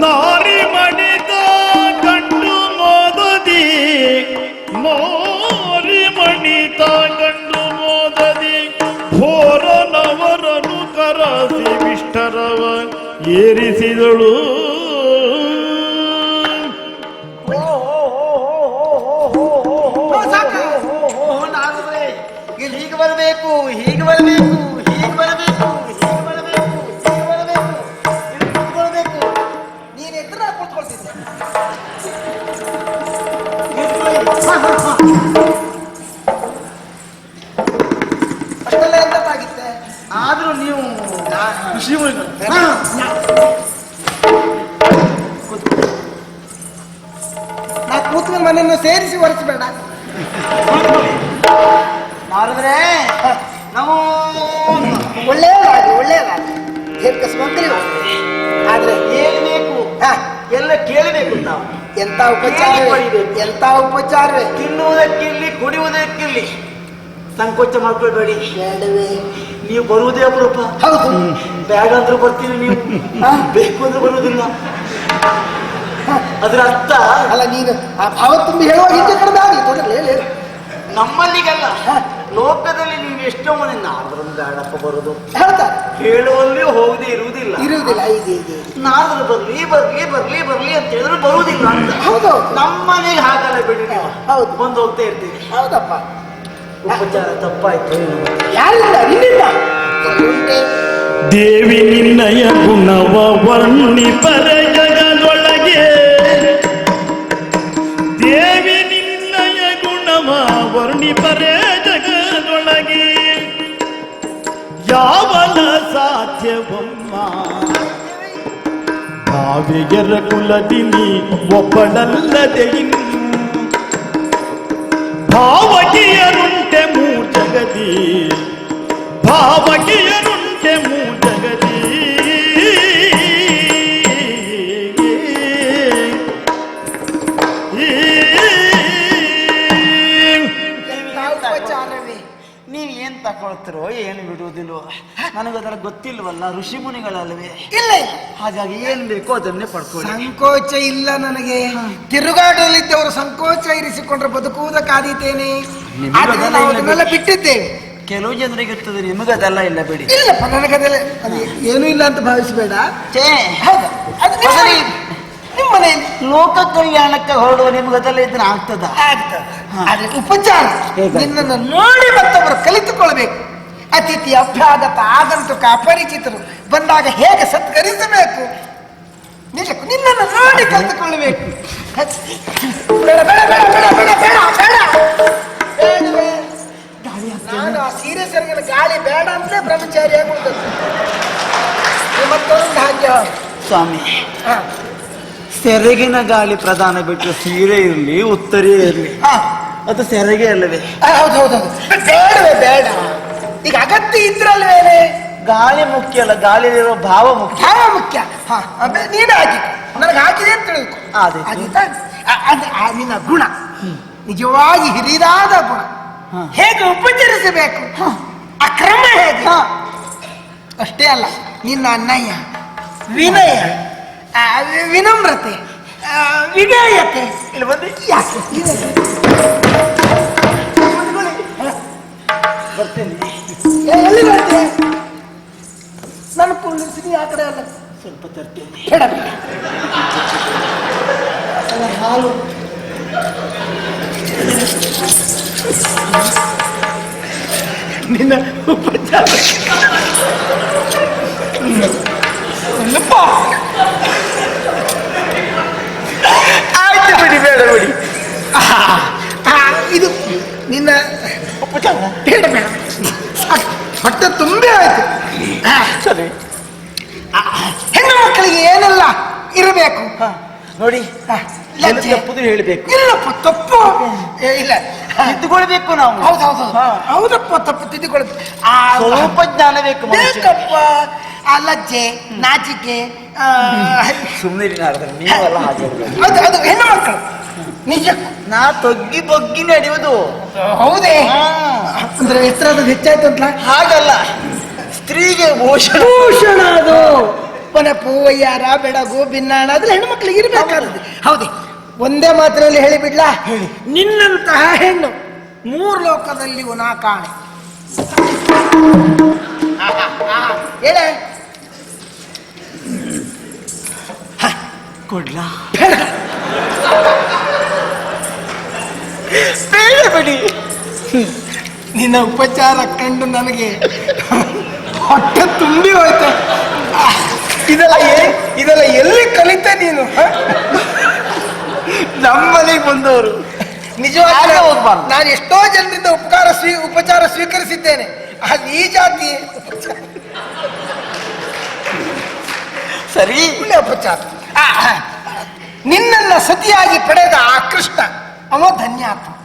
ನಾರಿಮಣಿದ ಗಂಡು ಮೋದದಿ ನಾರಿಮಣಿದ ಗಂಡು ಮೋದದಿ ಭೋರನವರನು ಕರಸಿ ವಿಷ್ಠರವ ಏರಿಸಿದಳು ಅಷ್ಟೆಲ್ಲ ಎಂತಾಗಿತ್ತೆ ಆದ್ರೂ ನೀವು ಖುಷಿ ನಾ ಕೂತ್ಕೊಂಡು ಮನೆಯನ್ನು ಸೇರಿಸಿ ಒರೆಸಬೇಡ. ಮಾಡಿದ್ರೆ ನಾವು ಒಳ್ಳೆಯದಾಗಿ ಒಳ್ಳೆಯದಾಗಿ. ದೀರ್ಘ ಸುಮಂಗಲಿ ಆದ್ರೆ ಬೇಕು? ಎಲ್ಲ ಕೇಳಬೇಕು ನಾವು ಎಂತ ಉಪಚಾರವೇ? ಎಂತ ಉಪಚಾರ ತಿನ್ನುವುದಕ್ಕಿಲ್ಲಿ ಕುಡಿಯುವುದಕ್ಕಿಲ್ಲಿ ಸಂಕೋಚ ಮಾಡ್ಕೊಳ್ಬೇಡಿ. ಬೇಡವೇ. ನೀವು ಬರುವುದೇ ಅಪರೂಪ. ಹೌದು. ಬೇಡ ಅಂದ್ರೆ ಬರ್ತೀರಿ ನೀವು. ಬೇಕು ಅಂದ್ರೆ ಬರುವುದಿಲ್ಲ. ಅದರ ಅರ್ಥ? ಅಲ್ಲ ನೀನು ಆ ಭಾವ ತುಂಬಿ ಹೇಳುವಾಗ ಹಿಂದೆ ಕಡಿಮೆ ಆಗಲಿ. ನಮ್ಮಲ್ಲಿಗಲ್ಲ. ಲೋಕದಲ್ಲಿ ನೀವು ಎಷ್ಟೋ ಮಂದಿ ನಾರದ್ರು ಬೇಡಪ್ಪ ಬರುದು? ಹೇಳ್ತಾರೆ. ಕೇಳುವಲ್ಲಿ ಹೋಗದೆ ಇರುವುದಿಲ್ಲ. ಇರುವುದಿಲ್ಲ ಇದೆ ಇದೆ ಬರ್ಲಿ ಬರ್ಲಿ ಬರ್ಲಿ ಬರ್ಲಿ ಅಂತ ಹೇಳಿದ್ರು ಬರುವುದಿಲ್ಲ ಅಂತ. ಹೌದು ನಮ್ಮನೆಗೆ ಹಾಗಲ್ಲ ಬಿಡಿ ನೀವು. ಹೌದು. ಬಂದು ಹೋಗ್ತಾ ಇರ್ತೀವಿ ಹೌದಪ್ಪ. ಉಪಚಾರ ತಪ್ಪಾಯ್ತು. ಯಾರಿಲ್ಲ ದೇವಿ ನಿನ್ನಯ ಗುಣವ ವರ್ಣಿ ಪರ ಜಗದೊಳಗೆ ದೇವಿ ನಿನ್ನಯ ಗುಣವ ವರ್ಣಿಪರೆ ಜಗದೊಳಗೆ ಯಾವನ ಸಾಧ್ಯವಮ್ಮ ಕಾವ್ಯರ ಕುಲದಿನಿ ಒಬ್ಬಳಲ್ಲದೆ ಭಾವಟಿಯರುಂಟೆ ಮೂರ್ಜಗದಿ ಭಾವಟಿ ಗೊತ್ತಿಲ್ವಲ್ಲ ಋಷಿ ಮುನಿಗಳಲ್ವೇ? ಇಲ್ಲ ಇಲ್ಲ. ಹಾಗಾಗಿ ಏನ್ ಬೇಕೋ ಅದನ್ನೇ ಪಡ್ಕೊಳ್ಳಿ. ಸಂಕೋಚ ಇಲ್ಲ ನನಗೆ. ತಿರುಗಾಡಲಿದ್ದವರು ಸಂಕೋಚ ಇರಿಸಿಕೊಂಡ್ರೆ ಬದುಕುವುದಕ್ಕಾದೀತೇನೆ ನಿಮಗೆ ಬಿಟ್ಟಿದ್ದೆ ಅದೆಲ್ಲ ನಾವು ಇಲ್ಲ ಅದನ್ನೆಲ್ಲ ಬಿಟ್ಟಿದ್ದೇವೆ ಕೆಲವು ಜನರಿಗೆ ಇರ್ತದೆ ನಿಮಗದೆಲ್ಲ ಇಲ್ಲ ಬಿಡಿ. ಇಲ್ಲ ನನಗದೆಲ್ಲ ಅದು ಏನೂ ಇಲ್ಲ ಅಂತ ಭಾವಿಸಬೇಡ. ಛೇ. ಹೌದು ಅದು ನಿಮ್ಮ ಮನೆ- ನಿಮ್ಮ ಮನೆಯಲ್ಲಿ. ಲೋಕ ಕಲ್ಯಾಣಕ್ಕೆ ಹೊರಡುವ ನಿಮಗದೆಲ್ಲ ಇದ್ರೆ ಆಗ್ತದ? ಆಗ್ತದೆ. ಆದ್ರೆ ಉಪಚಾರ? ನಿನ್ನನ್ನು ನೋಡಿ ಮತ್ತೊಬ್ಬರು ಕಲಿತುಕೊಳ್ಬೇಕು. ಅತಿಥಿ ಅಭ್ಯಾಗತ ಆಗಂತುಕ ಅಪರಿಚಿತರು ಬಂದಾಗ ಹೇಗೆ ಸತ್ಕರಿಸಬೇಕು? ನಿಜಕ್ಕೂ ನಿನ್ನನ್ನು ನೋಡಿ ಕಲಿತುಕೊಳ್ಳಬೇಕು. ನಾನು ಆ ಗಾಳಿ ಬೇಡ ಅಂತಲೇ ಬ್ರಹ್ಮಚಾರಿ ಆಗುತ್ತೆ ಮತ್ತೊಂದು ಹಾಗೆ ಸ್ವಾಮಿ ಸೆರಗಿನ ಗಾಳಿ ಪ್ರಧಾನ ಬಿಟ್ಟರೆ ಸೀರೆ ಇರಲಿ ಉತ್ತರಿಯೇ ಇರಲಿ. ಅದು ಸೆರಗೆ ಅಲ್ಲವೇ? ಹೌದು ಹೌದು. ಬೇಡವೇ ಬೇಡ. ಈಗ ಅಗತ್ಯ ಇದ್ರಲ್ವೇನೆ ಗಾಳಿ ಮುಖ್ಯ ಅಲ್ಲ ಗಾಳಿಯಲ್ಲಿರೋ ಭಾವ ಮುಖ್ಯ. ಭಾವ ಮುಖ್ಯ. ಹಾ ಅದೇ ನೀನು ನನಗೆ ಹಾಕಿದೆ ಅಂತ ತಿಳಿದು ಅದೇ. ಆದೀತಾ? ಅದು ಆ ನಿನ್ನ ಗುಣ. ನಿಜವಾಗಿ ಹಿರಿದಾದ ಗುಣ. ಹಾ. ಹೇಗೆ ಉಪಚರಿಸಬೇಕು? ಆ ಕ್ರಮ ಹೇಗೆ? ಹಾ. ಅಷ್ಟೇ ಅಲ್ಲ ನಿನ್ನ ಅಣ್ಣಯ್ಯ ವಿನಯ ಆ, ವಿನಮ್ರತೆ ಆ, ವಿಧೇಯತೆ. ಇಲ್ಲಿ ಬಂದು ಯಾಕೆ? ಇದೆ? ಬರ್ತೇನೆ. ಆ ಕಡೆ ಅಲ್ಲ. ಸ್ವಲ್ಪ ತರ್ತೇನೆ. ಹಾಲು. ನಿನ್ನ ಉಪಚಾರ. ಆಯ್ತು ಬಿಡಿ, ಬೇಡ ಬಿಡಿ. ಇದು ನಿನ್ನ ಉಪಚಾರ. ಬೇಡ ಬೇಡ. ಹೊಟ್ಟೆ ತುಂಬೆ ಆಯ್ತು. ಸರಿ. ಹೆಣ್ಣು ಮಕ್ಕಳಿಗೆ ಏನೆಲ್ಲ ಇರಬೇಕು? ನೋಡಿ. ತಪ್ಪುದು ಹೇಳಬೇಕು. ಇಲ್ಲಪ್ಪ ತಪ್ಪು ಏ, ಇಲ್ಲ. ತಿದ್ದುಕೊಳ್ಬೇಕು ನಾವು. ಹೌದು ಹೌದು. ಹೌದಪ್ಪ ತಪ್ಪು ತಿದ್ದುಕೊಳ್ಬೇಕು. ಆ ಸ್ವಲ್ಪ ಜ್ಞಾನ ಬೇಕು ಬೇಕಪ್ಪ. ಆ ಲಜ್ಜೆ ನಾಚಿಕೆ ಸುಮ್ಮನೆ ನೀವೆಲ್ಲ ಅದು ಅದು ಹೆಣ್ಣು ಮಕ್ಕಳು ನಿಜಕ್ಕೂ. ನಾ ತೊಗ್ಗಿ ಬಗ್ಗಿ ನಡೆಯುವುದು. ಹೌದೇ. ಹಾ. ಅಂದ್ರೆ ಹೆಚ್ಚಾಯ್ತು ಅಂತ ಹಾಗಲ್ಲ. ಸ್ತ್ರೀಗೆ ಭೂಷಣ. ಭೂಷಣ ಅದು. ಪನಪೂ ಪೂವಯ್ಯಾರ ಬೆಡಗು ಬಿನ್ನಾಣ ಆದ್ರೆ ಹೆಣ್ಮಕ್ಳಿಗೆ ಇರ್ಬೇಕಾದದ್ದು. ಹೌದೇ. ಒಂದೇ ಮಾತಿನಲ್ಲಿ ಹೇಳಿಬಿಡ್ಲಾ ನಿನ್ನಂತಹ ಹೆಣ್ಣು ಮೂರು ಲೋಕದಲ್ಲಿ ಉನಾ ಕಾಣೆ. ಹೇಳ. ಹೇಳೆ ಕೊಡ್ಲಾ? ಬೇಡ. ಬೇಡ ಬಿಡಿ. ನಿನ್ನ ಉಪಚಾರ ಕಂಡು ನನಗೆ ಹೊಟ್ಟೆ ತುಂಬಿ ಹೋಯ್ತು. ಇದೆಲ್ಲ ಏ- ಇದೆಲ್ಲ ಎಲ್ಲಿ ಕಲಿತೆ ನೀನು ನಮ್ಮ ಬಂದವರು. ನಿಜವಾಗಿ ಹೋಗ್ಬಾರ್ದು. ನಾನು ಎಷ್ಟೋ ಜನರಿಂದ ಉಪಕಾರ ಸ್ವೀ ಉಪಚಾರ ಸ್ವೀಕರಿಸಿದ್ದೇನೆ. ಅದು ಈ ಜಾತಿ ಉಪಚಾರ. ಸರಿ ಉಪಚಾರ. ನಿನ್ನನ್ನ ಸತಿಯಾಗಿ ಪಡೆದ ಆ ಕೃಷ್ಣ ಅವ ಧನ್ಯಾತ್ಮ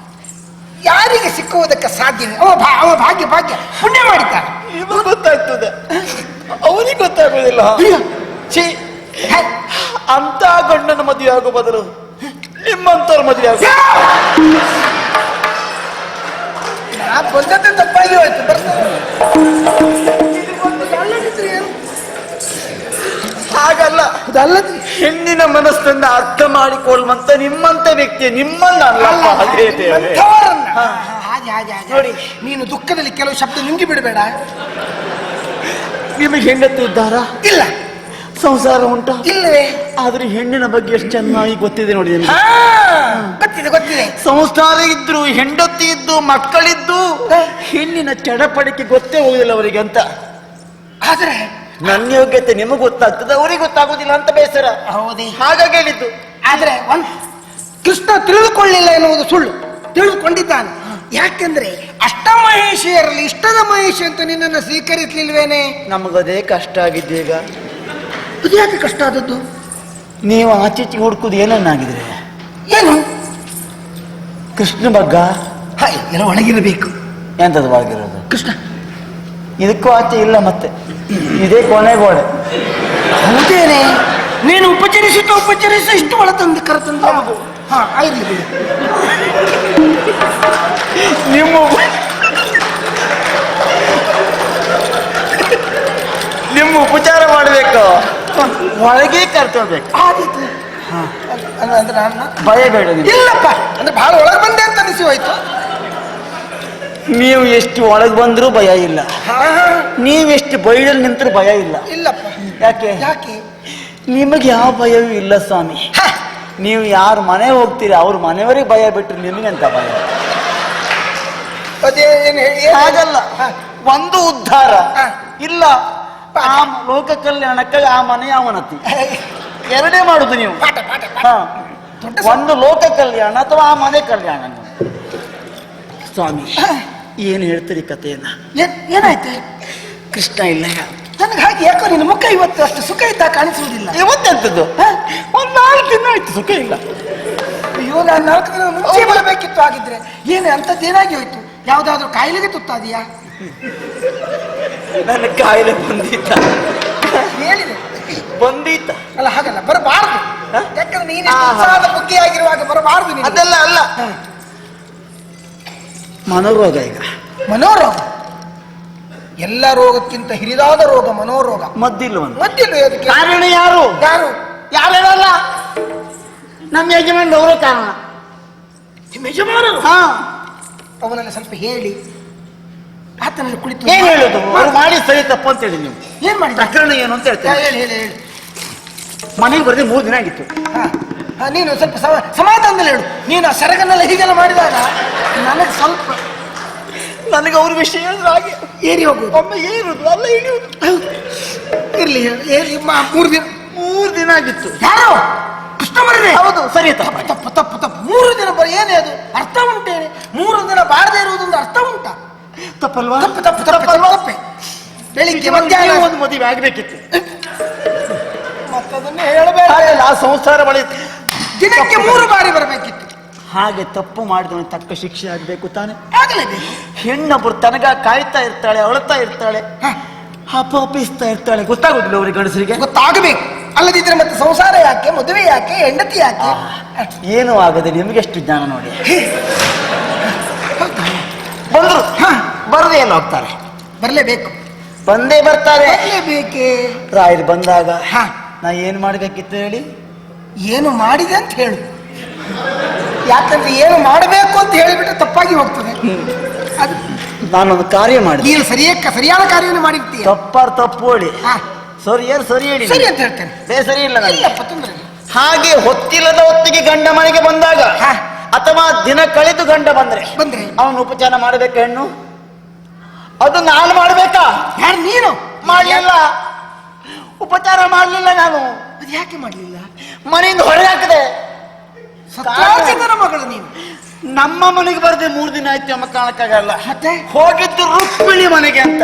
ಯಾರಿಗೆ ಸಿಕ್ಕುವುದಕ್ಕೆ ಸಾಧ್ಯ ಅವ ಭಾ- ಅವ ಭಾಗ್ಯ ಭಾಗ್ಯ ಪುಣ್ಯ ಮಾಡಿದ್ದಾನೆ. ಇದು ಗೊತ್ತಾಗ್ತದೆ. ಅವನಿಗೆ ಗೊತ್ತಾಗೋದಿಲ್ಲ ಛೀ. ಅಂತ ಗಂಡನ ಮದುವೆ ಆಗೋ ಬದಲು ನಿಮ್ಮಂತವ್ರ ಮದುವೆ ಆಗ ಬಂದದ್ದು ಬಂದದ್ದೇ ತಪ್ಪಾಗಿ ಹೋಯ್ತು ಬರ್ತಾರೆ. ಹಾಗಲ್ಲ. ಅದಲ್ಲದೆ ಹೆಣ್ಣಿನ ಮನಸ್ಸನ್ನ ಅರ್ಥ ಮಾಡಿಕೊಳ್ಳುವಂತ ನಿಮ್ಮಂತ ವ್ಯಕ್ತಿ ನಿಮ್ಮನ್ನ ಅಲ್ಲ. ಅದೇ. ಹಾ. ಹಾಗೆ ಹಾಗೆ ಹಾಗೆ. ನೋಡಿ. ನೀನು ದುಃಖದಲ್ಲಿ ಕೆಲವು ಶಬ್ದ ನುಂಗಿ ಬಿಡಬೇಡ. ನಿಮಗೆ ಹೆಂಡತಿ ಇದ್ದಾರಾ? ಇಲ್ಲ. ಸಂಸಾರ ಉಂಟಾ? ಇಲ್ಲವೇ? ಆದ್ರೆ ಹೆಣ್ಣಿನ ಬಗ್ಗೆ ಎಷ್ಟು ಚೆನ್ನಾಗಿ ಗೊತ್ತಿದೆ ನೋಡಿ ನಿಮ್ಗೆ. ಹಾ ಗೊತ್ತಿದೆ ಗೊತ್ತಿದೆ. ಸಂಸಾರ ಇದ್ರು ಹೆಂಡತಿ ಇದ್ದು ಮಕ್ಕಳಿದ್ದು ಹೆಣ್ಣಿನ ಚಡಪಡಿಕೆ ಗೊತ್ತೇ ಹೋಗುದಿಲ್ಲ ಅವರಿಗೆ ಅಂತ. ಆದ್ರೆ ನನ್ನ ಯೋಗ್ಯತೆ ನಿಮಗೆ ಗೊತ್ತಾಗ್ತದೆ ಅವ್ರಿಗೆ ಗೊತ್ತಾಗೋದಿಲ್ಲ ಅಂತ ಬೇಸರ. ಹೌದೇ. ಹಾಗಾಗಿ ಹೇಳಿದ್ದು. ಆದ್ರೆ ಒಂದ್ ಕೃಷ್ಣ ತಿಳಿದುಕೊಳ್ಳಿಲ್ಲ ಎನ್ನುವುದು ಸುಳ್ಳು. ತಿಳಿದುಕೊಂಡಿದ್ದಾನೆ. ಯಾಕೆಂದ್ರೆ ಅಷ್ಟಮಹೇಶಿಯರಲ್ಲಿ ಇಷ್ಟದ ಮಹೇಶಿ ಅಂತ ನಿನ್ನನ್ನು ಸ್ವೀಕರಿಸಲಿಲ್ವೇನೆ? ನಮಗದೇ ಕಷ್ಟ ಆಗಿದ್ದೀಗ ಈಗ. ಅದು ಯಾಕೆ ಕಷ್ಟ ಆದದ್ದು? ನೀವು ಆಚೆಚ್ಚಿ ಹುಡುಕುದು ಏನನ್ನಾಗಿದ್ರೆ ಏನು? ಕೃಷ್ಣ ಬಗ್ಗ? ಹಾಯ್ ಎಲ್ಲ ಒಳಗಿರಬೇಕು. ಎಂತದ್ದು ಒಳಗಿರೋದು? ಕೃಷ್ಣ. ಇದಕ್ಕೂ ಆಚೆ ಇಲ್ಲ ಮತ್ತೆ. ಇದೇ ಕೊನೆ ಗೋಡೆ. ಹೌದೇನೆ? ನೀನು ಉಪಚರಿಸುತ್ತ ಉಪಚರಿಸ ಇಷ್ಟು ಒಳ ತಂದು ಕರೆತಂದ ಹಾ. ಆಗಿರ್ಲಿ ಬಿಡು. ನಿಮ್ಮ ನಿಮ್ಮ ಉಪಚಾರ ಮಾಡಬೇಕು. ಒಳಗೆ ಕರ್ತೋಬೇಕು. ಆದಿತ್ತು. ಹಾ. ಅಂದ್ರೆ ಭಯ ಬೇಡ. ಇಲ್ಲಪ್ಪ ಅಂದ್ರೆ ಬಹಳ ಒಳಗೆ ಬಂದೆ ಅಂತ ಅನಿಸಿ ಹೋಯ್ತು. ನೀವು ಎಷ್ಟು ಒಳಗೆ ಬಂದ್ರೂ ಭಯ ಇಲ್ಲ. ನೀವೆಷ್ಟು ಬೈಡಲ್ಲಿ ನಿಂತರೂ ಭಯ ಇಲ್ಲ. ಇಲ್ಲಪ್ಪ. ಯಾಕೆ? ಯಾಕೆ? ನಿಮಗೆ ಯಾವ ಭಯವೂ ಇಲ್ಲ ಸ್ವಾಮಿ. ನೀವು ಯಾರ ಮನೆ ಹೋಗ್ತೀರಿ ಅವ್ರ ಮನೆಯವರಿಗೆ ಭಯ ಬಿಟ್ಟರೆ ನಿಮಗೆಂತ ಭಯ? ಅದೇ ಏನು ಹೇಳಿ ಏನು? ಹಾಗಲ್ಲ. ಒಂದು ಉದ್ಧಾರ. ಇಲ್ಲ. ಆ ಲೋಕ ಕಲ್ಯಾಣಕ್ಕಾಗಿ ಆ ಮನೆ ಅವನತಿ. ಎರಡೇ ಮಾಡುದು ನೀವು. ಪಾಠ ಪಾಠ ಪಾಠ. ಹ. ದೊಡ್ಡ ಒಂದು ಲೋಕ ಕಲ್ಯಾಣ ಅಥವಾ ಆ ಮನೆ ಕಲ್ಯಾಣ ಸ್ವಾಮಿ. ಏನು ಹೇಳ್ತೀರಿ ಕಥೆಯನ್ನ? ಏನ್- ಏನಾಯ್ತು? ಕೃಷ್ಣ ಇಲ್ಲ ನನಗೆ ಹಾಗೆ ಯಾಕೋ ನಿನ್ನ ಮುಖ ಇವತ್ತು ಅಷ್ಟು ಸುಖ ಇದ್ದ ಕಾಣಿಸುವುದಿಲ್ಲ. ಇವತ್ತೆಂತದ್ದು ಒಂದು ನಾಲ್ಕು ದಿನ ಆಯ್ತು ಸುಖ ಇಲ್ಲ. ಅಯ್ಯೋ ನಾನು ನಾಲ್ಕು ದಿನ ಮುಂಚೆ ಬರಬೇಕಿತ್ತು ಆಗಿದ್ರೆ ಏನು ಅಂಥದ್ದು ಏನಾಗಿ ಹೋಯ್ತು? ಯಾವ್ದಾದ್ರು ಕಾಯಿಲೆಗೆ ತುತ್ತಾದಿಯಾ? ನನ್ನ ಕಾಯಿಲೆ ಬಂದಿತ್ತ ಹೇಳಿದೆ. ಬಂದಿತ್ತ ಅಲ್ಲ ಹಾಗಲ್ಲ ಬರಬಾರದು? ಯಾಕಂದ್ರೆ ನೀನು ಬುದ್ಧಿ ಆಗಿರುವಾಗ ಬರಬಾರದು ನೀನು ಅದೆಲ್ಲ ಅಲ್ಲ. ಮನೋರೋಗ ಈಗ. ಮನೋರೋಗ. ಎಲ್ಲ ರೋಗಕ್ಕಿಂತ ಹಿರಿದಾದ ರೋಗ ಮನೋರೋಗ. ಮದ್ದಿಲ್ಲ ಮದ್ದಿಲ್ಲ ಅದಕ್ಕೆ ಕಾರಣ ಯಾರು? ಯಾರು? ಯಾರು ಹೇಳಲ್ಲ ನಮ್ಮ ಯಜಮಾನ್ ಅವರೇ ಕಾರಣ. ನಿಮ್ಮ ಯಜಮಾನ ಹಾ. ಅವನಲ್ಲಿ ಸ್ವಲ್ಪ ಹೇಳಿ. ಆತನಲ್ಲಿ ಕುಳಿತು ಏನು ಹೇಳೋದು? ಅವ್ರು ಮಾಡಿ ಸರಿ ತಪ್ಪು ಅಂತ ಹೇಳಿ ನೀವು. ಏನ್ ಮಾಡಿ ಪ್ರಕರಣ ಏನು ಅಂತ ಹೇಳ್ತೀರಾ ಹೇಳಿ ಹೇಳಿ ಹೇಳಿ. ಮನೆಗೆ ಬರದೆ ಮೂರು ದಿನ ಆಗಿತ್ತು. ಹಾ. ನೀನು ಸ್ವಲ್ಪ ಸಮ ಸಮಾಧಾನದಲ್ಲಿ ಹೇಳು. ನೀನು ಆ ಸೆರಗನ್ನೆಲ್ಲ ಹೀಗೆಲ್ಲ ಮಾಡಿದಾಗ ನನಗೆ ಸ್ವಲ್ಪ ನನಗೆ ಅವ್ರ ವಿಷಯ ಹೇಳಿದ್ರೆ ಹಾಗೆ. ಏರಿ ಹೋಗುದು ಒಮ್ಮೆ ಏರುದು ಅಲ್ಲ ಇಳಿಯುದು ಇರ್ಲಿ ಏರಿ ಮೂರು ದಿನ. ಮೂರು ದಿನ ಆಗಿತ್ತು. ಯಾರು? ಬರದೆ ಹೌದು. ಸರಿ ತಪ್ಪ ತಪ್ಪು ತಪ್ಪು ತಪ್ಪು ಮೂರು ದಿನ ಬರ ಏನೇ ಅದು ಅರ್ಥ ಉಂಟೇನೆ ಮೂರು ದಿನ ಬಾರದೆ ಇರುವುದೊಂದು ಅರ್ಥ ಉಂಟಾ? ತಪ್ಪಲ್ವಾ? ತಪ್ಪು ತಪ್ಪು ತಪ್ಪು ತಪ್ಪು ತಪ್ಪೆ. ಬೆಳಿಗ್ಗೆ ಮಧ್ಯಾಹ್ನ. ಒಂದು ಮದುವೆ ಆಗ್ಬೇಕಿತ್ತು. ಮತ್ತದನ್ನೇ ಹೇಳಬೇಡ. ಆ ಸಂಸಾರ ಬಳಿ ದಿನಕ್ಕೆ ಮೂರು ಬಾರಿ ಬರಬೇಕಿತ್ತು. ಹಾಗೆ ತಪ್ಪು ಮಾಡಿದವನು ತಕ್ಕ ಶಿಕ್ಷೆ ಆಗಬೇಕು ತಾನೆ. ಆಗಲೇಬೇಕು. ಹೆಣ್ಣೊಬ್ಬರು ತನಗ ಕಾಯ್ತಾ ಇರ್ತಾಳೆ ಅಳ್ತಾ ಇರ್ತಾಳೆ ಹ, ಹಪಿಸ್ತಾ ಇರ್ತಾಳೆ ಗೊತ್ತಾಗುದಿಲ್ಲ ಅವ್ರಿಗೆ ಗಂಡಸರಿಗೆ. ಗೊತ್ತಾಗಬೇಕು. ಅಲ್ಲದಿದ್ರೆ ಮತ್ತೆ ಸಂಸಾರ ಯಾಕೆ ಮದುವೆ ಯಾಕೆ ಹೆಂಡತಿ ಯಾಕೆ? ಏನು ಆಗದೆ ನಿಮಗೆಷ್ಟು ಜ್ಞಾನ ನೋಡಿ. ಬಂದ್ರು. ಬರದೇ ಎಲ್ಲ ಹೋಗ್ತಾರೆ. ಬರಲೇಬೇಕು. ಬಂದೇ ಬರ್ತಾರೆ. ರಾಯರು ಬಂದಾಗ ಹಾ. ನಾ ಏನ್ ಮಾಡ್ಬೇಕಿತ್ತು ಹೇಳಿ? ಏನು ಮಾಡಿದೆ ಅಂತ ಹೇಳು. ಯಾಕಂದ್ರೆ ಏನು ಮಾಡಬೇಕು ಅಂತ ಹೇಳಿಬಿಟ್ರೆ ತಪ್ಪಾಗಿ ಹೋಗ್ತದೆ. ಅದು ನಾನೊಂದು ಕಾರ್ಯ ಮಾಡಿದೆ. ನೀನು ಸರಿಯಕ್ಕ ಸರಿಯಾದ ಕಾರ್ಯವನ್ನು ಮಾಡಿರ್ತೀಯ ತಪ್ಪಾರ್ ತಪ್ಪು ಹೇಳಿ ಸರಿ ಏನು ಸರಿ ಹೇಳಿ ಸರಿ ಅಂತ ಹೇಳ್ತೇನೆ. ಬೇ ಸರಿ ಇಲ್ಲ ನನಗೆ. ಇಲ್ಲಪ್ಪ ತೊಂದ್ರೆ ಇಲ್ಲ. ಹಾಗೆ ಹೊತ್ತಿಲ್ಲದ ಹೊತ್ತಿಗೆ ಗಂಡ ಮನೆಗೆ ಬಂದಾಗ ಹಾ. ಅಥವಾ ದಿನ ಕಳೆದು ಗಂಡ ಬಂದ್ರೆ ಬಂದ್ರೆ. ಅವನು ಉಪಚಾರ ಮಾಡಬೇಕ ಹೆಣ್ಣು? ಅದು ನಾನು ಮಾಡಬೇಕಾ? ಯಾರು ನೀನು? ಮಾಡಲಿಲ್ಲ. ಉಪಚಾರ ಮಾಡಲಿಲ್ಲ ನಾನು. ಅದು ಯಾಕೆ ಮಾಡಲಿಲ್ಲ? ಮನೆಯಿಂದ ಹೊರಗೆ ಹಾಕಿದೆ. ಮಗಳು ನೀನು. ನಮ್ಮ ಮನೆಗೆ ಬರದೆ ಮೂರು ದಿನ ಆಯ್ತು ಅಮ್ಮ ಕಾಣಕ್ಕಾಗಲ್ಲ. ಮತ್ತೆ? ಹೋಗಿದ್ದು ರುಕ್ಮಿಣಿ ಮನೆಗೆ ಅಂತ.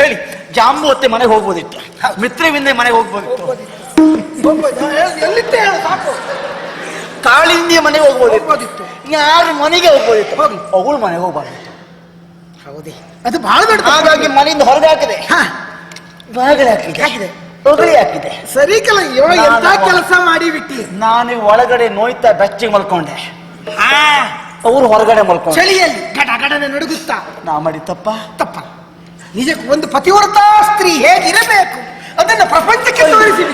ಹೇಳಿ ಜಾಂಬುವತ್ತೆ ಮನೆಗೆ ಹೋಗ್ಬೋದಿತ್ತು. ಮಿತ್ರವಿಂದೆ ಮನೆಗೆ ಹೋಗ್ಬೋದಿತ್ತು. ಕಾಳಿಂದ ಹೇಳು, ಎಲ್ಲಿದ್ದೆ ಹೇಳು ಸಾಕು. ಕಾಳಿಂದಿಯ ಮನೆಗೆ ಹೋಗ್ಬೋದಿತ್ತು. ಯಾರು ಮನೆಗೆ ಹೋಗ್ಬೋದಿತ್ತು. ಹೋಗಿ. ಅವಳು ಮನೆಗೆ ಹೋಗ್ಬಾರ್ದು. ಹೌದೇ. ಅದು ಬಹಳ ದೊಡ್ಡ ಹಾಗಾಗಿ ಮನೆಯಿಂದ ಹೊರಗೆ ಹಾಕಿದೆ. ಹಾ. ಬಾಗಿಲು ಹಾಕಿದೆ. ಹಾಕಿದೆ. ತೊಗರಿ ಹಾಕಿದೆ. ಸರಿ ಕಲ ಎಂತ ಕೆಲಸ ಮಾಡಿ ಬಿಟ್ಟಿ? ನಾನು ಒಳಗಡೆ ನೋಯ್ತಾ ಬೆಚ್ಚಿ ಮಲ್ಕೊಂಡೆ. ಅವ್ರು ಹೊರಗಡೆ ಮಲ್ಕೊಂಡೆ. ಚಳಿಯಲ್ಲಿ ಗಡ ಗಡನೆ ನಡುಗುತ್ತಾ? ನಾ ಮಾಡಿ ತಪ್ಪ. ತಪ್ಪ. ನಿಜಕ್ಕೆ ಒಂದು ಪತಿವ್ರತಾ ಸ್ತ್ರೀ ಹೇಗಿರಬೇಕು? ಅದನ್ನ ಪ್ರಪಂಚಕ್ಕೆ ತೋರಿಸಿ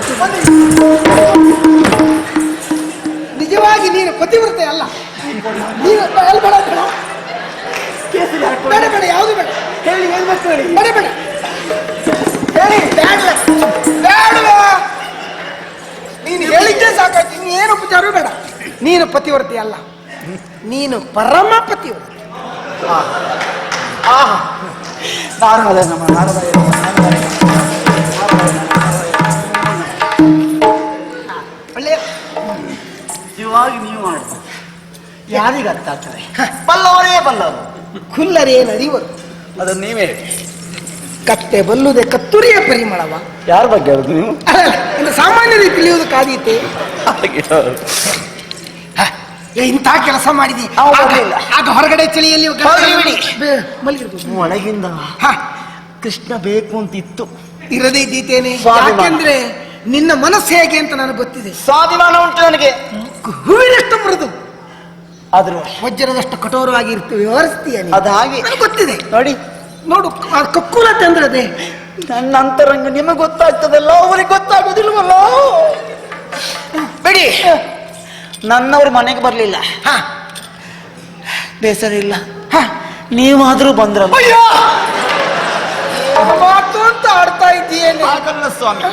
ನಿಜವಾಗಿ ನೀನು ಪತಿವ್ರತೆ ಅಲ್ಲ. ನೀನು ಬೇಡ. ಬೇಡ. ಬೇಡ ಯಾವುದು ಬೇಡ. ಹೇಳಿ ಏನ್ ಬೇಡ ಬೇಡ. ಹೇಳಿ ಬೇಡ ನೀನು ಪತಿವರ್ತಿ ಅಲ್ಲ. ನೀನು ಪರಮ ಪತಿವ್ರತಿ. ನಮ್ಮ ನಾರದ ಒಳ್ಳೆಯ. ಇವಾಗ ನೀವು ಮಾಡ್ಬೋದು ಯಾರಿಗೆ ಅರ್ಥ ಆಗ್ತದೆ? ಬಲ್ಲವರೇ ಬಲ್ಲವರು. ಖುಲ್ಲರೇ ನರಿವರು ಅದನ್ನ ನೀವೇ ಕತ್ತೆ ಬಲ್ಲುದೆ ಕತ್ತುರಿಯ ಪರಿಮಳವ. ಯಾರ ಬಗ್ಗೆ ಹೇಳುದು ನೀವು? ಅಲ್ಲ, ಸಾಮಾನ್ಯ ರೀತಿ ತಿಳಿಯುವುದು ಕಾದೀತೆ ಇಂಥ ಕೆಲಸ ಮಾಡಿದಿ. ಅವ ಆಗ- ಬರ್ಲಿಲ್ಲ. ಆಗ ಹೊರಗಡೆ ಚಳಿಯಲ್ಲಿ ಬೇ- ಮಲಗಿರ್ಬೋದು ಒಳಗಿಂದ ಹ, ಕೃಷ್ಣ ಬೇಕು ಅಂತ ಇತ್ತು ಇರದೇ ಇದ್ದೀತೇನೆ. ಸ್ವಾಭಿಮಾನ. ಯಾಕೆಂದ್ರೆ ನಿನ್ನ ಮನಸ್ಸು ಹೇಗೆ ಅಂತ ನನಗೆ ಗೊತ್ತಿದೆ. ಸ್ವಾಭಿಮಾನ ಉಂಟು ನನಗೆ. ಹೂವಿನಷ್ಟು ಮೃದು. ಆದ್ರೂ ವಜ್ರದಷ್ಟು ಕಠೋರವಾಗಿ ಇರ್ತು ವ್ಯವಹರಿಸ್ತೀಯ ನೀನು. ಅದು ಹಾಗೆ. ನನಗೆ ಗೊತ್ತಿದೆ. ನೋಡಿ. ನೋಡು ಆ ಕಕ್ಕುಲತೆ ಅಂದ್ರೆ ಅದೇ. ನನ್ನ ಅಂತರಂಗ ನಿಮಗೆ ಗೊತ್ತಾಗ್ತದಲ್ಲ ಅವರಿಗೆ ಗೊತ್ತಾಗೋದಿಲ್ವಲ್ಲ? ನನ್ನವ್ರ ಮನೆಗೆ ಬರಲಿಲ್ಲ. ಹ, ಬೇಸರ ಇಲ್ಲ ಹ. ನೀವಾದ್ರೂ ಬಂದ್ರಲ್ಲ. ಅಯ್ಯೋ! ಮಾತು ಅಂತ ಆಡ್ತಾ ಇದ್ದೀಯೇನೆ ಹಾಗಲ್ಲ ಸ್ವಾಮಿ.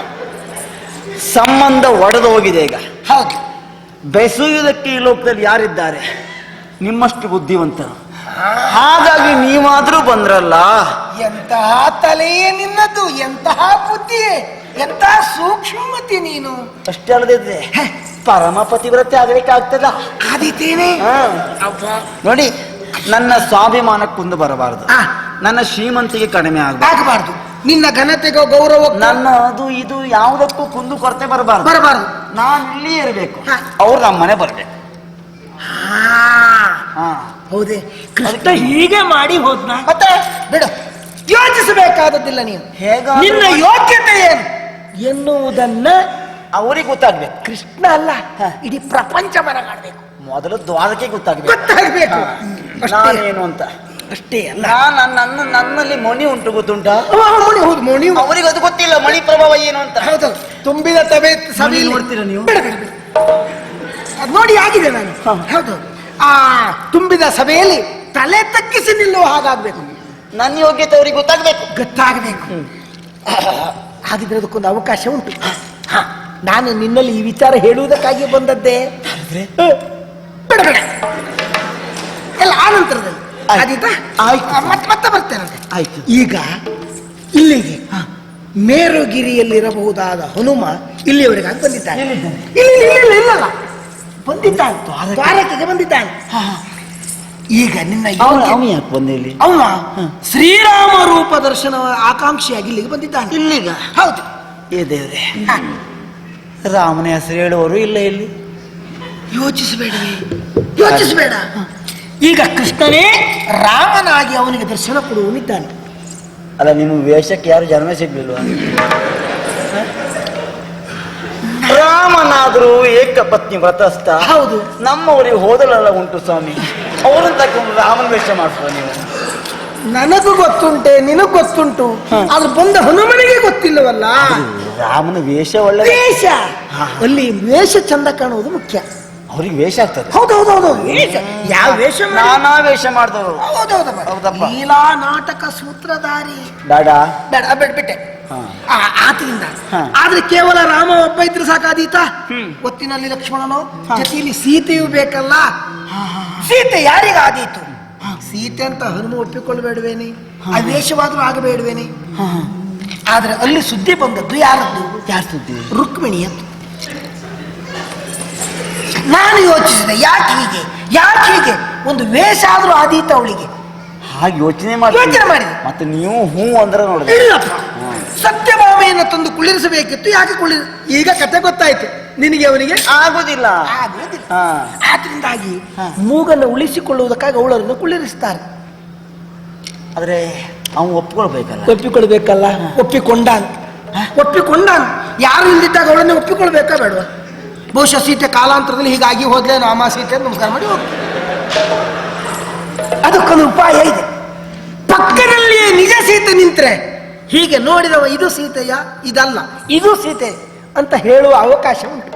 ಸಂಬಂಧ ಒಡೆದು ಹೋಗಿದೆ ಈಗ. ಹೌದು. ಬೆಸುವುದಕ್ಕೆ ಈ ಲೋಕದಲ್ಲಿ ಯಾರಿದ್ದಾರೆ? ನಿಮ್ಮಷ್ಟು ಬುದ್ಧಿವಂತರು. ಹಾಗಾಗಿ ನೀವಾದ್ರೂ ಬಂದ್ರಲ್ಲ. ಎಂತಹ ತಲೆಯೇ ನಿನ್ನದು ಎಂತಹ ಬುದ್ಧಿಯೇ ಎಂತಹ ಸೂಕ್ಷ್ಮತಿ ನೀನು. ಅಷ್ಟೇ ಅಲ್ಲದಿದ್ರೆ ಪರಮ ಪತಿವ್ರತೆ ಆಗ್ಲಿಕ್ಕೆ ಆಗ್ತದ ಆದಿತೇನೆ. ನೋಡಿ ನನ್ನ ಸ್ವಾಭಿಮಾನ ಕುಂದು ಬರಬಾರದು. ನನ್ನ ಶ್ರೀಮಂತಿಗೆ ಕಡಿಮೆ ಆಗಬಾರದು. ನಿನ್ನ ಘನತೆಗೋ ಗೌರವ ನನ್ನ ಅದು ಇದು ಯಾವುದಕ್ಕೂ ಕುಂದು ಕೊರತೆ ಬರಬಾರದು. ಬರಬಾರದು. ನಾನು ಇಲ್ಲಿ ಇರಬೇಕು. ಅವ್ರು ನಮ್ಮ ಮನೆ ಬರ್ಬೇಕು. ಹಾ. ಹೌದೇ. ಕೃಷ್ಣ ಹೀಗೆ ಮಾಡಿ ಹೋದ್ನ? ಮತ್ತೆ? ಬಿಡು. ಯೋಚಿಸಬೇಕಾದದ್ದಿಲ್ಲ ನೀನು. ಹೇಗ ನಿನ್ನ ಯೋಗ್ಯತೆ ಏನು? ಎನ್ನುವುದನ್ನ ಅವ್ರಿಗೆ ಗೊತ್ತಾಗ್ಬೇಕು. ಕೃಷ್ಣ ಅಲ್ಲ. ಇಡೀ ಪ್ರಪಂಚ ಮರಗಾಡ್ಬೇಕು ಮೊದಲು ದ್ವಾರಕೆ ಗೊತ್ತಾಗ್ಬೇಕು. ಗೊತ್ತಾಗ್ಬೇಕು. ನಾನೇನು ಅಂತ. ಅಷ್ಟೇ ಅಲ್ಲ. ನನ್ನ ನನ್ನ ನನ್ನಲ್ಲಿ ಮಣಿ ಉಂಟು ಗೊತ್ತುಂಟ? ಮಣಿ ಹೌದು ಮಣಿ ಅವರಿಗೆ ಅದು ಗೊತ್ತಿಲ್ಲ. ಮಣಿ ಪ್ರಭಾವ ಏನು ಅಂತ. ಹೌದು ತುಂಬಿದ ತಬೆ ಸಭೆಯಲ್ಲಿ ನೋಡ್ತೀರಾ ನೀವು? ಅದ್ ನೋಡಿ ಆಗಿದೆ ನಾನು. ಹೌದು. ಆ ತುಂಬಿದ ಸಭೆಯಲ್ಲಿ ತಲೆ ತಕ್ಕಿಸಿ ನಿಲ್ಲುವ ಹಾಗಾಗ್ಬೇಕು. ನನ್ನ ಯೋಗ್ಯತೆ ಅವ್ರಿಗೆ ಗೊತ್ತಾಗ್ಬೇಕು. ಗೊತ್ತಾಗಬೇಕು. ಹಾಗಿದ್ರೆ ಅದಕ್ಕೊಂದು ಅವಕಾಶ ಉಂಟು. ಹ, ನಾನು ನಿನ್ನಲ್ಲಿ ಈ ವಿಚಾರ ಹೇಳುವುದಕ್ಕಾಗಿ ಬಂದದ್ದೇ? ಬೇಡ ಬೇಡ. ಎಲ್ಲ ಆ ನಂತರದಲ್ಲಿ. ಆಯ್ತು. ಆದೀತಾ? ಆಯ್ತು. ಆ, ಮತ್ತೆ ಮತ್ತೆ ಆಯ್ತು. ಈಗ ಇಲ್ಲಿಗೆ ಮೇರುಗಿರಿಯಲ್ಲಿರಬಹುದಾದ ಹನುಮ ಇಲ್ಲಿಯವರೆಗಾಗಿ ಬಂದಿದ್ದಾನೆ? ಇಲ್ಲಿ ಇಲ್ಲಿ, ಇಲ್ಲಿ, ಇಲ್ಲಲ್ಲ ಬಂದಿದ್ದಾನೆ. ದ್ವಾರಕೆಗೆ ಬಂದಿದ್ದಾನೆ. ಈಗ ನಿನ್ನ ಯಾಕೆ ಬಂದ ಇಲ್ಲಿ? ಅವನ ಶ್ರೀರಾಮ ರೂಪ ದರ್ಶನ ಆಕಾಂಕ್ಷಿಯಾಗಿ ಇಲ್ಲಿಗೆ ಬಂದಿದ್ದಾನೆ. ಇಲ್ಲಿಗ? ಹೌದು. ಏ ದೇವ್ರೆ. ರಾಮನ ಹೆಸರು ಹೇಳುವರು ಇಲ್ಲ ಇಲ್ಲಿ. ಯೋಚಿಸಬೇಡವೇ ಯೋಚಿಸಬೇಡ. ಈಗ ಕೃಷ್ಣನೇ ರಾಮನಾಗಿ ಅವನಿಗೆ ದರ್ಶನ ಕೊಡುವನಿದ್ದಾನೆ ಅಲ್ಲ ನಿಮ್ಮ ವೇಷಕ್ಕೆ ಯಾರು ಜನ್ಮ ಸಿಗ್ಲಿಲ್ವಾ? ರಾಮನಾದರೂ ಏಕಪತ್ನಿ ವ್ರತಸ್ಥ. ಹೌದು. ನಮ್ಮವರಿಗೆ ಹೋದಲಲ್ಲ ಉಂಟು ಸ್ವಾಮಿ. ಅವರನ್ನು ತಗೊಂಡು ರಾಮನ ವೇಷ ಮಾಡಿಸುವ ನೀವು? ನನಗೂ ಗೊತ್ತುಂಟೆ ನಿನಗೂ ಗೊತ್ತುಂಟು. ಅದು ಬಂದ ಹನುಮನಿಗೆ ಗೊತ್ತಿಲ್ಲವಲ್ಲ? ರಾಮನ ವೇಷ ಒಳ್ಳೆ ವೇಷ? ಅಲ್ಲಿ ವೇಷ ಚಂದ ಕಾಣುವುದು ಮುಖ್ಯ. ಅವ್ರಿಗೆ ವೇಷ ಆಗ್ತದೆ. ಹೌದೌದೌದು ವೇಷ. ಯಾವ ವೇಷ ನಾನಾ ವೇಷ ಮಾಡಿದವರು ಹೌದೌದಪ್ಪ. ಹೌದಪ್ಪ. ಲೀಲಾ ನಾಟಕ ಸೂತ್ರಧಾರಿ. ಡಾಡಾ. ಬೇಡ ಬಿಟ್ಬಿಟ್ಟೆ. ಹಾ. ಆ, ಆತರಿಂದ ಹಾ. ಆದ್ರೆ ಕೇವಲ ರಾಮ ಒಬ್ಬ ಇದ್ರೆ ಸಾಕಾದೀತ? ಒತ್ತಿನಲ್ಲಿ ಲಕ್ಷ್ಮಣನು? ಜೊತೆಯಲ್ಲಿ ಸೀತೆಯೂ ಬೇಕಲ್ಲ? ಸೀತೆ ಯಾರಿಗಾದೀತು? ಸೀತೆ ಅಂತ ಹನುಮ ಒಪ್ಪಿಕೊಳ್ಳಬೇಡವೇನೆ? ಆ ವೇಷವಾದ್ರೂ ಆಗಬೇಡವೇನೆ? ಆದ್ರೆ ಅಲ್ಲಿ ಸುದ್ದಿ ಬಂದದ್ದು ಯಾರದ್ದು? ಯಾರ ಸುದ್ದಿ? ರುಕ್ಮಿಣಿಯದ್ದು. ನಾನು ಯೋಚಿಸಿದೆ ಯಾಕೆ ಹೀಗೆ? ಯಾಕೆ ಹೀಗೆ? ಒಂದು ವೇಷ ಆದರೂ ಆದೀತ ಅವಳಿಗೆ. ಹಾಗೆ ಯೋಚನೆ ಮಾಡಿ ಯೋಚನೆ ಮಾಡಿ. ಮತ್ತೆ ನೀವು ಹೂ ಅಂದ್ರೆ ನೋಡಿ ಇಲ್ಲಪ್ಪ. ಸತ್ಯಭಾಮೆಯನ್ನು ತಂದು ಕುಳ್ಳಿರಿಸಬೇಕಿತ್ತು ಯಾಕೆ ಕುಳ್ಳಿ ಈಗ ಕತೆ ಗೊತ್ತಾಯ್ತು. ನಿನಗೆ ಅವನಿಗೆ ಆಗೋದಿಲ್ಲ. ಆಗುವುದಿಲ್ಲ ಹಾ. ಆದ್ರಿಂದಾಗಿ ಮೂಗನ್ನು ಉಳಿಸಿಕೊಳ್ಳುವುದಕ್ಕಾಗಿ ಅವಳನ್ನು ಕುಳ್ಳಿರಿಸ್ತಾರೆ. ಆದ್ರೆ ಅವನು ಒಪ್ಕೊಳ್ಬೇಕಲ್ಲ. ಒಪ್ಪಿಕೊಳ್ಬೇಕಲ್ಲ? ಒಪ್ಪಿಕೊಂಡಾನ್. ಒಪ್ಪಿಕೊಂಡ ಯಾರು ಇಲ್ದಿದ್ದಾಗ ಅವಳನ್ನೇ ಒಪ್ಪಿಕೊಳ್ಬೇಕಾ ಬೇಡವಾ ಬಹುಶಃ ಸೀತೆ ಕಾಲಾಂತರದಲ್ಲಿ ಹೀಗಾಗಿ ಹೋದ್ಲೆ ನಾಮ ಸೀತೆ ನಮಸ್ಕಾರ ಮಾಡಿ ಹೋಗ್ತಾರೆ ಅದಕ್ಕೊಂದು ಉಪಾಯ ಇದೆ. ಪಕ್ಕದಲ್ಲಿಯೇ ನಿಜ ಸೀತೆ ನಿಂತರೆ ಹೀಗೆ ನೋಡಿದವ ಇದು ಸೀತೆಯ? ಇದಲ್ಲ. ಇದು ಸೀತೆ ಅಂತ ಹೇಳುವ ಅವಕಾಶ ಉಂಟು.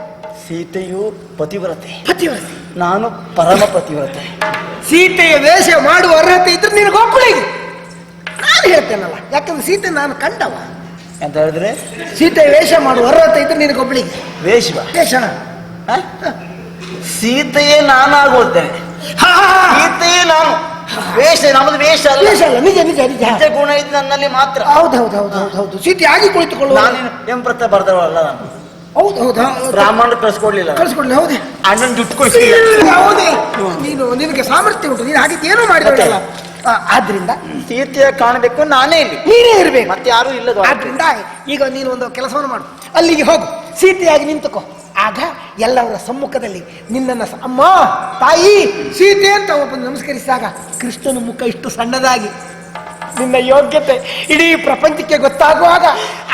ಸೀತೆಯು ಪತಿವ್ರತೆ. ಪತಿವ್ರತೆ. ನಾನು ಪರಮ ಪತಿವ್ರತೆ. ಸೀತೆಯ ವೇಷ ಮಾಡುವ ಅರ್ಹತೆ ಇದ್ರೆ ನಿನಗೆ ಒಬ್ಬಳಿಗೆ ನಾನು ಹೇಳ್ತೇನಲ್ಲ? ಯಾಕಂದ್ರೆ ಸೀತೆ ನಾನು ಕಂಡವ. ಅಂತ ಹೇಳಿದ್ರೆ? ಸೀತೆ ವೇಷ ಮಾಡು ಅರ್ಹತೆ ಇದ್ರೆ ನಿನಗೊಬ್ಬಳಿಗೆ ವೇಷವ ವೇಷ ಹ? ಸೀತೆಯೇ ನಾನಾಗೋದೇ ಹಾ, ಹಾ, ಹಾ. ಸೀತೆಯೇ ನಾನು. ವೇಷ ನಮ್ಮದು ವೇಷ ಅಲ್ಲ. ವೇಷ ಅಲ್ಲ ನಿಜ ನಿಜ ನಿಜ. ಸೀತೆ ಗುಣ ಇದು ನನ್ನಲ್ಲಿ ಮಾತ್ರ. ಹೌದು ಹೌದು ಹೌದು ಹೌದು ಹೌದು. ಸೀತೆ ಆಗಿ ಕುಳಿತುಕೊಳ್ಳುವ. ನಾನು ಎಂಪ್ರತ ಬರ್ದವಲ್ಲ ನಾನು. ಹೌದು ಹೌದು ಹೌದು. ಬ್ರಾಹ್ಮಣ ಕಳ್ಸ್ಕೊಡ್ಲಿಲ್ಲ. ಕಳಿಸ್ಕೊಡ್ಲಿ ಹೌದೇ? ಅಣ್ಣನ ದುಡ್ಡು ಕೊಡಿಸಿಲ್ಲ. ಹೌದೇ? ನೀನು ನಿನಗೆ ಸಾಮರ್ಥ್ಯ ಉಂಟು. ನೀನು ಹಾಗೆ ಏನೂ ಮಾಡಿದಲ್ಲ ಆದ್ರಿಂದ ಸೀತೆಯ ಕಾಣಬೇಕು ನಾನೇ ಇಲ್ಲಿ. ನೀನೇ ಇರಬೇಕು. ಮತ್ತೆ ಯಾರು ಇಲ್ಲದ ಆದ್ರಿಂದ ಈಗ ನೀನು ಒಂದು ಕೆಲಸವನ್ನು ಮಾಡು. ಅಲ್ಲಿಗೆ ಹೋಗು. ಸೀತೆಯಾಗಿ ನಿಂತುಕೋ. ಆಗ ಎಲ್ಲವರ ಸಮ್ಮುಖದಲ್ಲಿ ನಿನ್ನನ್ನ ಅಮ್ಮ ತಾಯಿ ಸೀತೆ ಅಂತ ಒಬ್ಬ ನಮಸ್ಕರಿಸಿದಾಗ ಕೃಷ್ಣನ ಮುಖ ಇಷ್ಟು ಸಣ್ಣದಾಗಿ. ನಿನ್ನ ಯೋಗ್ಯತೆ ಇಡೀ ಪ್ರಪಂಚಕ್ಕೆ ಗೊತ್ತಾಗುವಾಗ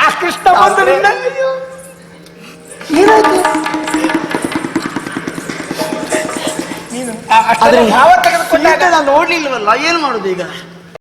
ಆ ಕೃಷ್ಣ ಬಂದು ನಿನ್ನ ಆದ್ರೆ ಯಾವ ತೆಗೆದುಕೊಂಡಾಗ ನಾನು ನೋಡ್ಲಿಲ್ವಲ್ಲ? ಏನ್ ಮಾಡುದು ಈಗ?